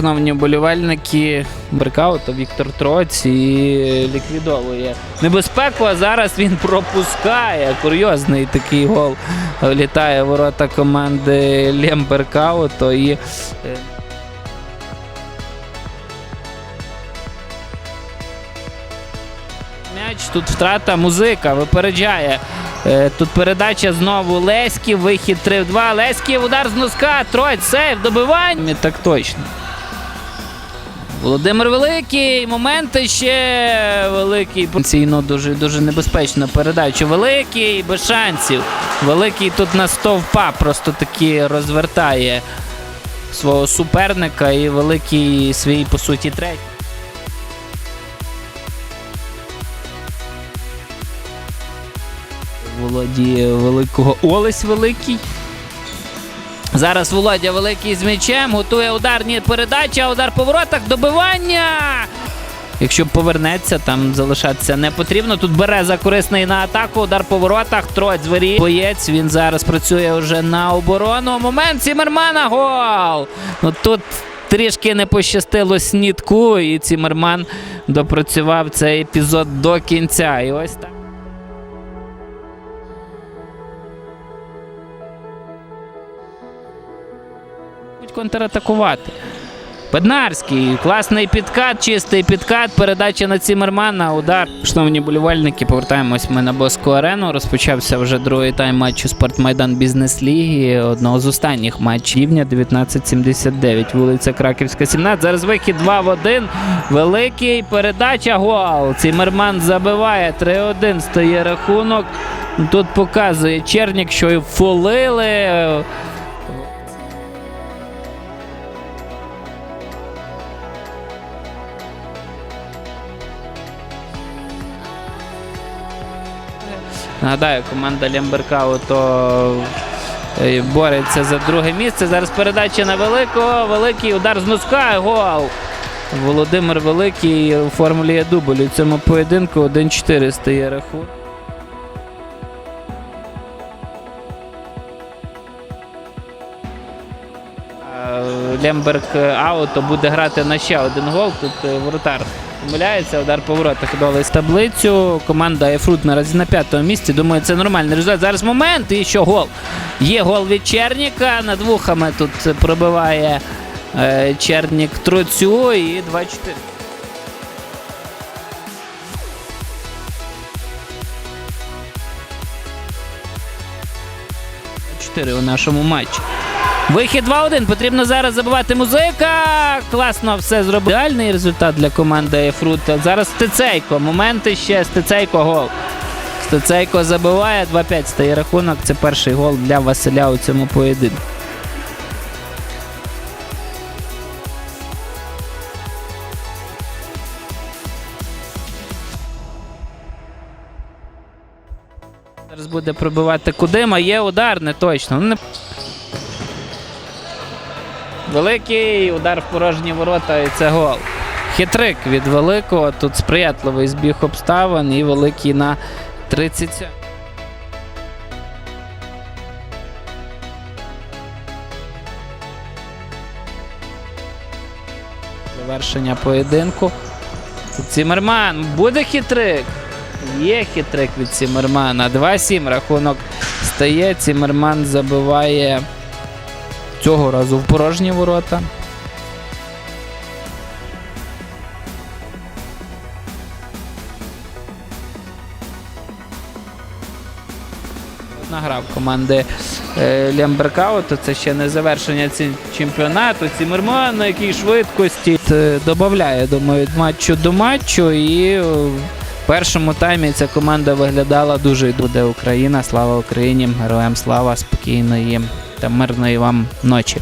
шановні вболівальники, брикауту Віктор Троць і ліквідовує небезпеку. А зараз він пропускає. Курйозний такий гол влітає ворота команди Лемберкауту. І е, М'яч тут втрата музика випереджає. Е, Тут передача знову Леськів, вихід 3 в 2. Леськів, удар з носка, Троць, сейф, добивання. Так точно. Володимир Великий, моменти ще великий. Потенційно дуже дуже небезпечна передача. Великий, без шансів. Великий тут на стовпа просто таки розвертає свого суперника і великий свій, по суті, третій. Володіє великого Олесь Великий. Зараз Володя Великий з м'ячем. Готує удар, ні, передача, удар по воротах, добивання. Якщо повернеться, там залишатися не потрібно. Тут Береза корисний на атаку, удар по воротах, троць двері. Боєць, він зараз працює вже на оборону. Момент Цімермана, гол! Ну тут трішки не пощастило снітку, і Цімерман допрацював цей епізод до кінця. І ось так. Контратакувати. Беднарський, класний підкат, чистий підкат, передача на Цімермана, удар. Шановні болівальники, повертаємось ми на Боску арену. Розпочався вже другий тайм матчу Спортмайдан Бізнес Ліги. Одного з останніх матчів рівня 1979, вулиця Краківська, 17. Зараз вихід 2 в 1. Великий передача. Гол. Цімерман забиває 3-1. Стає рахунок. Тут показує Чернік, що і фолили. Нагадаю, команда Лемберкау то е, бореться за друге місце. Зараз передача на великого. Великий удар з носка. Гол. Володимир Великий оформлює дубль у цьому поєдинку. 1-4 стає рахунок. Е, Лемберг ауто буде грати на ще один гол. Тут е, воротар помиляється, удар по воротах дали з таблицю. Команда Ефрут наразі на п'ятому місці. Думаю, це нормальний результат. Зараз момент і що гол. Є гол від Черніка. Над вухами тут пробиває е, Чернік троцю і 2-4. 4 у нашому матчі. Вихід 2-1. Потрібно зараз забивати музика. Класно все зробив. Ідеальний результат для команди Ефрут. Зараз Стецейко. Моменти ще Стецейко гол. Стецейко забиває 2-5 стає рахунок. Це перший гол для Василя у цьому поєдинку. Зараз буде пробивати Кудима. Є удар, не точно. Великий удар в порожні ворота і це гол. Хитрик від великого. Тут сприятливий збіг обставин і великий на 37. Завершення поєдинку. Цімерман. Буде хитрик. Є хитрик від Цімермана. 2-7 рахунок стає. Цімерман забиває цього разу в порожні ворота. Награв команди е, Це ще не завершення чемпіонату. Цімерман на якій швидкості Е, додає, думаю, від матчу до матчу. І е, в першому таймі ця команда виглядала дуже буде Україна. Слава Україні! Героям слава, спокійної та мирної вам ночі.